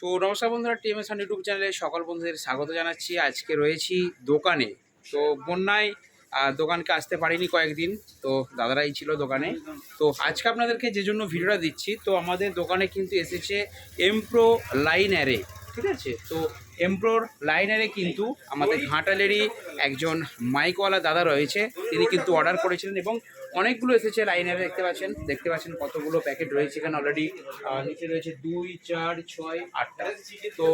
তো নমস্কার বন্ধুরা, টিএমএস ইউটিউব চ্যানেলে সকল বন্ধুদের স্বাগত জানাচ্ছি। আজকে রয়েছি দোকানে। তো বন্যায় দোকানকে আসতে পারিনি কয়েকদিন। তো দাদারাই ছিল দোকানে। তো আজকে আপনাদেরকে যে জন্য ভিডিওটা দিচ্ছি, তো আমাদের দোকানে কিন্তু এসেছে এমপ্রো লাইন অ্যারে, ঠিক আছে? তো এমপ্রোর লাইন অ্যারে কিন্তু আমাদের ঘাটালেরই একজন মাইকওয়ালা দাদা রয়েছে। তিনি কিন্তু অর্ডার করেছিলেন এবং অনেকগুলো এসেছে লাইনারে দেখতে পাচ্ছেন দেখতে পাচ্ছেন কতগুলো প্যাকেট রয়েছে এখানে অলরেডি নিচে রয়েছে দুই, চার, ছয়, আটটা। তো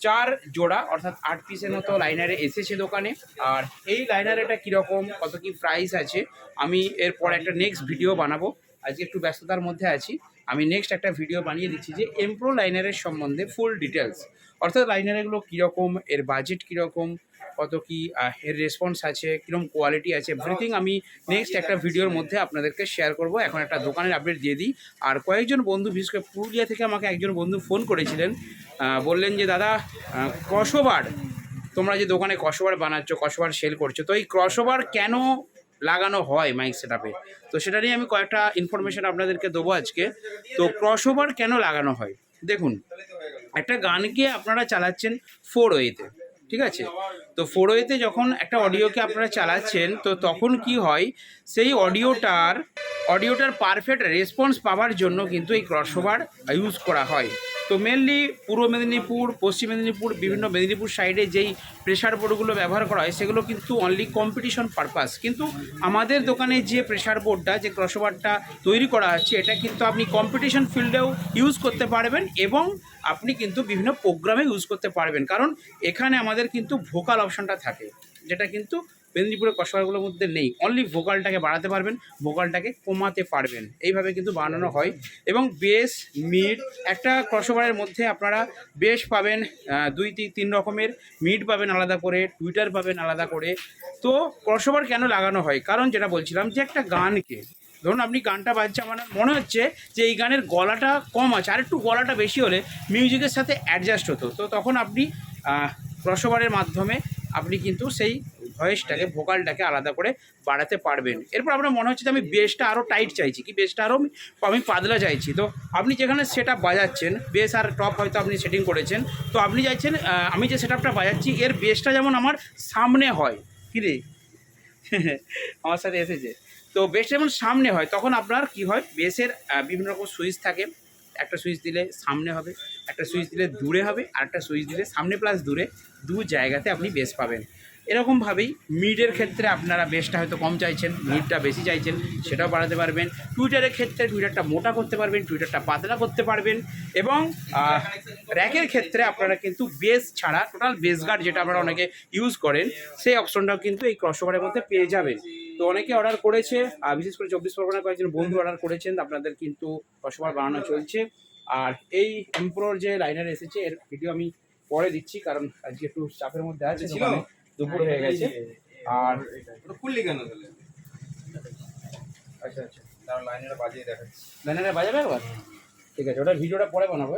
চার জোড়া, অর্থাৎ আট পিসের মতো লাইনারে এসেছে দোকানে। আর এই লাইনারেটা কীরকম, কত কি প্রাইস আছে, আমি এরপর একটা নেক্সট ভিডিও বানাবো। আজকে একটু ব্যস্ততার মধ্যে আছি। আমি নেক্সট একটা ভিডিও বানিয়ে দিচ্ছি যে এমপ্রো লাইনারের সম্বন্ধে ফুল ডিটেলস অর্থাৎ লাইনারগুলো কীরকম, এর বাজেট কীরকম কত কি এর রেসপন্স আছে কীরকম কোয়ালিটি আছে এভরিথিং আমি নেক্সট একটা ভিডিওর মধ্যে আপনাদেরকে শেয়ার করব। এখন একটা দোকানের আপডেট দিয়ে দিই। আর কয়েকজন বন্ধু, বিশেষ করে পুরুলিয়া থেকে আমাকে একজন বন্ধু ফোন করেছিলেন বললেন যে, দাদা ক্রসওভার তোমরা যে দোকানে ক্রসওভার বানাচ্ছ ক্রসওভার সেল করছ, তো এই ক্রসওভার কেন লাগানো হয় মাইক সেটআপে তো সেটা নিয়ে আমি কয়েকটা ইনফরমেশন আপনাদেরকে দেবো আজকে। তো ক্রসওভার কেন লাগানো হয়? দেখুন, একটা গানকে আপনারা চালাচ্ছেন ফোর ওয়েতে ঠিক আছে? তো ফোর ওয়েতে যখন একটা অডিওকে আপনারা চালাচ্ছেন, তো তখন কি হয়, সেই অডিওটার অডিওটার পারফেক্ট রেসপন্স পাওয়ার জন্য কিন্তু এই ক্রসওভার ইউজ করা হয়। তো মেনলি পূর্ব মেদিনীপুর, পশ্চিম মেদিনীপুর, বিভিন্ন মেদিনীপুর সাইডে যেই প্রেশার বোর্ডগুলো ব্যবহার করা হয়, সেগুলো কিন্তু অনলি কম্পিটিশন পারপাস কিন্তু আমাদের দোকানে যে প্রেশার বোর্ডটা যে ক্রসওভারটা তৈরি করা হচ্ছে এটা কিন্তু আপনি কম্পিটিশন ফিল্ডেও ইউজ করতে পারবেন এবং আপনি কিন্তু বিভিন্ন প্রোগ্রামে ইউজ করতে পারবেন। কারণ এখানে আমাদের কিন্তু ভোকাল অপশনটা থাকে, যেটা কিন্তু মেদিনীপুরের কসবারগুলোর মধ্যে নেই। অনলি ভোকালটাকে বাড়াতে পারবেন ভোকালটাকে কমাতে পারবেন। এইভাবে কিন্তু বানানো হয়। এবং বেস মিড একটা ক্রসওভারের মধ্যে আপনারা বেশ পাবেন দুই তিন রকমের। মিড পাবেন আলাদা করে টুইটার পাবেন আলাদা করে। তো ক্রসওভার কেন লাগানো হয়? কারণ যেটা বলছিলাম যে একটা গানকে, ধরুন আপনি গানটা বাজছে, আমার মনে হচ্ছে যে এই গানের গলাটা কম আছে। আর একটু গলাটা বেশি হলে মিউজিকের সাথে অ্যাডজাস্ট হতো। তো তখন আপনি ক্রসওভারের মাধ্যমে আপনি কিন্তু সেই ভয়েসটাকে, ভোকালটাকে আলাদা করে বাড়াতে পারবেন। এরপর আপনার মনে হচ্ছে যে আমি বেসটা আরও টাইট চাইছি। কি বেসটা আরও আমি পাতলা চাইছি। তো আপনি যেখানে সেটা বাজাচ্ছেন, বেস আর টপ হয়তো আপনি সেটিং করেছেন, তো আপনি চাইছেন আমি যে সেটআপটা বাজাচ্ছি, এর বেসটা যেমন আমার সামনে হয়। কী রে? আমার সাথে এসেছে। তো বেস যেমন সামনে হয়, তখন আপনার কি হয়? বেসের বিভিন্ন রকম সুইচ থাকে। একটা সুইচ দিলে সামনে হবে, একটা সুইচ দিলে দূরে হবে, আর একটা সুইচ দিলে সামনে প্লাস দূরে দু জায়গাতে আপনি বেস পাবেন। এরকমভাবেই মিডের ক্ষেত্রে আপনারা বেসটা হয়তো কম চাইছেন মিডটা বেশি চাইছেন সেটাও বাড়াতে পারবেন। টুইটারের ক্ষেত্রে টুইটারটা মোটা করতে পারবেন টুইটারটা পাতলা করতে পারবেন এবং র্যাকের ক্ষেত্রে আপনারা কিন্তু বেস ছাড়া টোটাল বেস গার্ড যেটা আপনারা অনেকে ইউজ করেন সেই অপশনটাও কিন্তু এই ক্রসওভারের মধ্যে পেয়ে যাবেন। তো অনেকে অর্ডার করেছে আর বিশেষ করে চব্বিশ পরগনা কয়েকজন বন্ধু অর্ডার করেছেন আপনাদের কিন্তু ক্রসওভার বানানো চলছে। আর এই এমপ্রোর যে লাইনার এসেছে এর ভিডিও আমি পরে দিচ্ছি কারণ আজকে একটু চাপের মধ্যে আছে দুপুর হয়ে গেছে। আর খুললি কেন তাহলে আচ্ছা আচ্ছা। তার লাইনের বাজিয়ে দেখাচ্ছি। লাইনারে বাজাবে একবার? ঠিক আছে ওটা ভিডিওটা পরে বানাবো।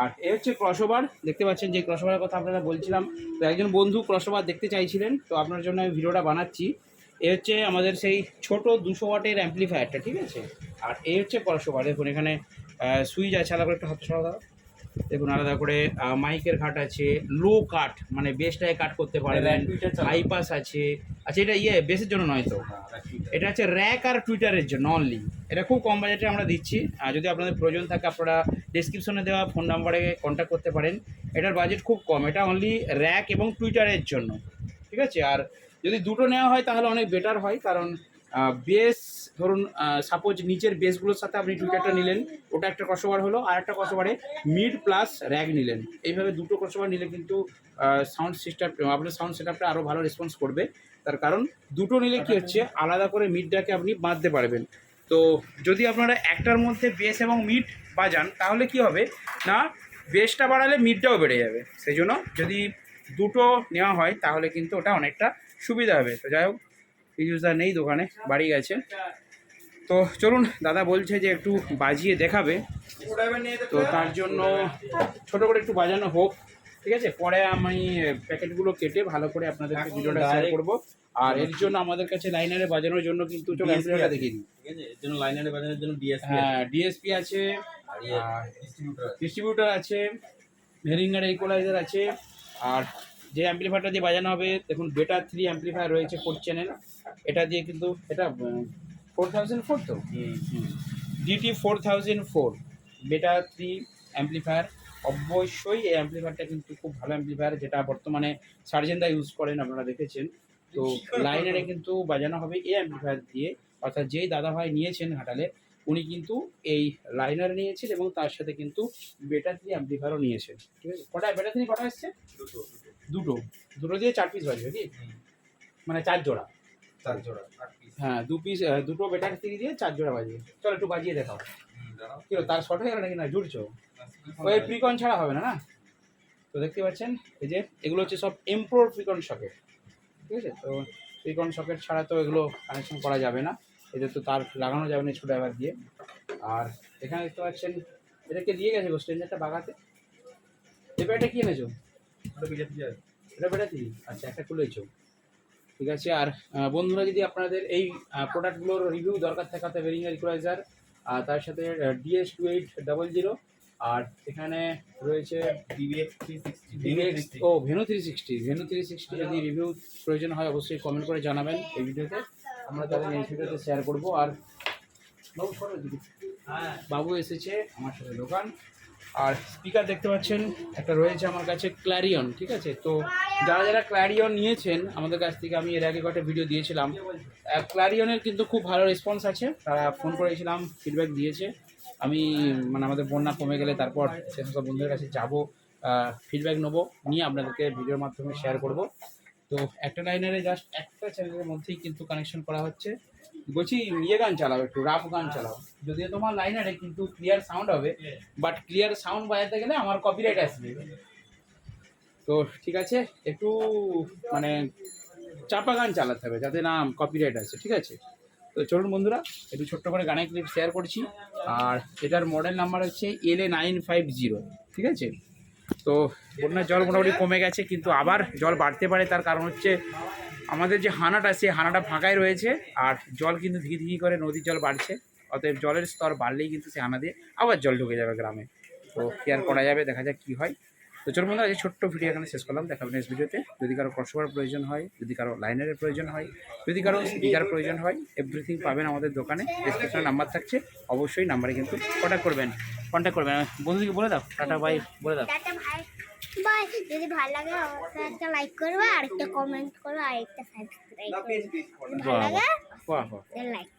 আর এ হচ্ছে ক্রসওভার। দেখতে পাচ্ছেন যে ক্রসওভারের কথা আপনারা বলছিলাম। তো একজন বন্ধু ক্রসওভার দেখতে চাইছিলেন তো আপনার জন্য আমি ভিডিওটা বানাচ্ছি। এ হচ্ছে আমাদের সেই ছোট দুশো ওয়াটের অ্যাম্পলিফায়ারটা ঠিক আছে? আর এই হচ্ছে ক্রসওভার দেখুন এখানে সুইচ আছে আলাদা করে একটু হাত সরা দাও দেখুন আলাদা করে মাইকের কাট আছে লো কাট মানে বেসটাকে কাট করতে পারবেন। হাইপাস আছে। আচ্ছা এটা ইয়ে বেসের জন্য নয় তো? এটা হচ্ছে র্যাক আর টুইটারের জন্য অনলি এটা খুব কম বাজেটে আমরা দিচ্ছি। আর যদি আপনাদের প্রয়োজন থাকে আপনারা ডিসক্রিপশনে দেওয়া ফোন নাম্বারে কন্ট্যাক্ট করতে পারেন। এটার বাজেট খুব কম। এটা অনলি র্যাক এবং টুইটারের জন্য। ঠিক আছে? আর যদি দুটো নেওয়া হয় তাহলে অনেক বেটার হয় কারণ বেস ধরুন সাপোজ নিচের বেসগুলোর সাথে আপনি টুইটারটা নিলেন, ওটা একটা কসোবার হলো, আর একটা কসোবারে মিড প্লাস র্যাগ নিলেন। এইভাবে দুটো কসোবার নিলে কিন্তু সাউন্ড সিস্টেম আপনার সাউন্ড সেটআপটা আরও ভালো রেসপন্স করবে। তার কারণ, দুটো নিলে কি হচ্ছে, আলাদা করে মিডটাকে আপনি বাঁধতে পারবেন। তো যদি আপনারা একটার মধ্যে বেস এবং মিড বাজান, তাহলে কি হবে? না বেসটা বাড়ালে মিডটাও বেড়ে যাবে। সেই জন্য যদি দুটো নেওয়া হয়, তাহলে কিন্তু ওটা অনেকটা সুবিধা হবে। তো যাই হোক ইউজার নেই দোকানে বাড়ি গেছে। তো চলুন দাদা বলছে যে একটু বাজিয়ে দেখাবে। তো তার জন্য ছোট করে একটু বাজানো হোক ঠিক আছে? পরে আমি প্যাকেটগুলো কেটে ভালো করে আপনাদেরকে ভিডিওটা শেয়ার করব। আর এর জন্য আমাদের কাছে লাইনারে বাজানোর জন্য কিন্তু দেখিয়ে দিই ঠিক আছে? এর জন্য লাইনারে বাজানোর জন্য ডিএসপি হ্যাঁ ডিএসপি আছে আর ইয়ে ডিস্ট্রিবিউটর আছে। ডিস্ট্রিবিউটার আছে ভেরিঙ্গার ইকুয়ালাইজার আছে আর যে অ্যাম্পলিফায়ারটা দিয়ে বাজানো হবে দেখুন বেটা থ্রি অ্যাম্পলিফায়ার রয়েছে ফোর চ্যানেল এটা দিয়ে কিন্তু এটা ফোর থাউজেন্ড ফোর তো? DT four thousand four beta three amplifier অবশ্যই এই অ্যাম্পলিফায়ারটা কিন্তু খুব ভালো অ্যাম্পলিফায়ার যেটা বর্তমানে সার্জেনদা ইউজ করেন আপনারা দেখেছেন। তো লাইনারে কিন্তু বাজানো হবে এই অ্যাম্পলিফায়ার দিয়ে। অর্থাৎ যেই দাদা ভাই নিয়েছেন ঘাটালে উনি কিন্তু এই লাইনার নিয়েছেন এবং তার সাথে কিন্তু বেটা থ্রি অ্যাম্পলিফায়ারও নিয়েছেন। ঠিক আছে? কটা? বেটা থ্রি কটা এসছে? দুটো দুটো। দুটো। দিয়ে চার পিস বাজবে কি? মানে চার জোড়া। চার জোড়া হ্যাঁ দু পিস দুটো বেটা থ্রি দিয়ে চার জোড়া বাজবে চলো একটু বাজিয়ে দেখাও। হুম কি তার শর্ট হয়ে গেল নাকি? না জুড়ছো। ওই প্রিকন ছাড়া হবে না না? তো দেখতে পাচ্ছেন এই যে এগুলো হচ্ছে সব এমপ্রোর প্রিকন সকেট ঠিক আছে? তো প্রিকন সকেট ছাড়া তো এগুলো কানেকশন করা যাবে না। এদের তো তার লাগানো যাবে না ছোটো এবার দিয়ে। আর এখানে দেখতে পাচ্ছেন এটাকে দিয়ে গেছে গো স্ট্রেঞ্জারটা বাগাতে। এবার এটা কি এনেছো? এটা বেটাতি আচ্ছা একটা খুলেছো ঠিক আছে? আর বন্ধুরা যদি আপনাদের এই প্রোডাক্টগুলোর রিভিউ দরকার থাকে, তাতে ভেরিঙ্গার ইকুয়ালাইজার আর তার সাথে DS two eight double zero আর এখানে রয়েছে ও venue three sixty venue three sixty যদি রিভিউ প্রয়োজন হয়, অবশ্যই কমেন্ট করে জানাবেন এই ভিডিওতে। আমরা তাদের এই ভিডিওতে শেয়ার করব। আর বাবু বাবু এসেছে আমার সাথে দোকান। আর স্পিকার দেখতে পাচ্ছেন একটা রয়েছে আমার কাছে ক্ল্যারিয়ন ঠিক আছে? তো যারা যারা ক্ল্যারিয়ন নিয়েছেন আমাদের কাছ থেকে আমি এর আগে কয়েকটা ভিডিও দিয়েছিলাম। ক্ল্যারিয়নের কিন্তু খুব ভালো রেসপন্স আছে। তারা ফোন করেছিলাম ফিডব্যাক দিয়েছে। আমি মানে আমাদের বন্যা কমে গেলে তারপর সে সব বন্ধুদের কাছে যাব ফিডব্যাক নেব নিয়ে আপনাদেরকে ভিডিওর মাধ্যমে শেয়ার করব। তো একটা লাইনারে জাস্ট একটা চ্যানেলের মধ্যেই কিন্তু কানেকশন করা হচ্ছে। বলছি ইয়ে গান চালাও একটু রাফ গান চালাও। যদিও তোমার লাইন লাইনারে কিন্তু ক্লিয়ার সাউন্ড হবে। বাট ক্লিয়ার সাউন্ড বাজাতে গেলে আমার কপিরাইট আসবে। তো ঠিক আছে, একটু মানে চাপা গান চালাতে হবে, যাতে না কপিরাইট আসে, ঠিক আছে? তো চলুন বন্ধুরা, একটু ছোট্ট করে গানের ক্লিপ শেয়ার করছি। আর এটার মডেল নাম্বার হচ্ছে L A nine five zero ঠিক আছে? তো বন্যার জল মোটামুটি কমে গেছে, কিন্তু আবার জল বাড়তে পারে, তার কারণ হচ্ছে আমাদের যে হানাটা, সেই হানাটা ফাঁকাই রয়েছে আর জল কিন্তু ধীরে ধীরে করে নদীর জল বাড়ছে। অতএব জলের স্তর বাড়লেই কিন্তু সে হানা দিয়ে আবার জল ঢুকে যাবে গ্রামে। তো কেয়ার করা যাবে, দেখা যাক কী হয়। তো চলুন বন্ধুরা, এই ছোট্ট ভিডিও এখানে শেষ করলাম। দেখাবেন নেক্সট ভিডিওতে। যদি কারও ক্রসওভার প্রয়োজন হয়, যদি কারও লাইনারের প্রয়োজন হয়, যদি কারও স্পিকার প্রয়োজন হয় এভরিথিং পাবেন আমাদের দোকানে। ডিসক্রিপশনে নাম্বার থাকছে। অবশ্যই নাম্বারে কিন্তু কন্ট্যাক্ট করবেন। কন্ট্যাক্ট করবেন। বন্ধুকে বলে দাও। টাটা বাই বলে দাও। টাটা যদি ভালো লাগে অবশ্যই একটা লাইক করবে আর একটা কমেন্ট করবে আর একটা সাবস্ক্রাইব করবে যদি ভালো লাগে লাইক.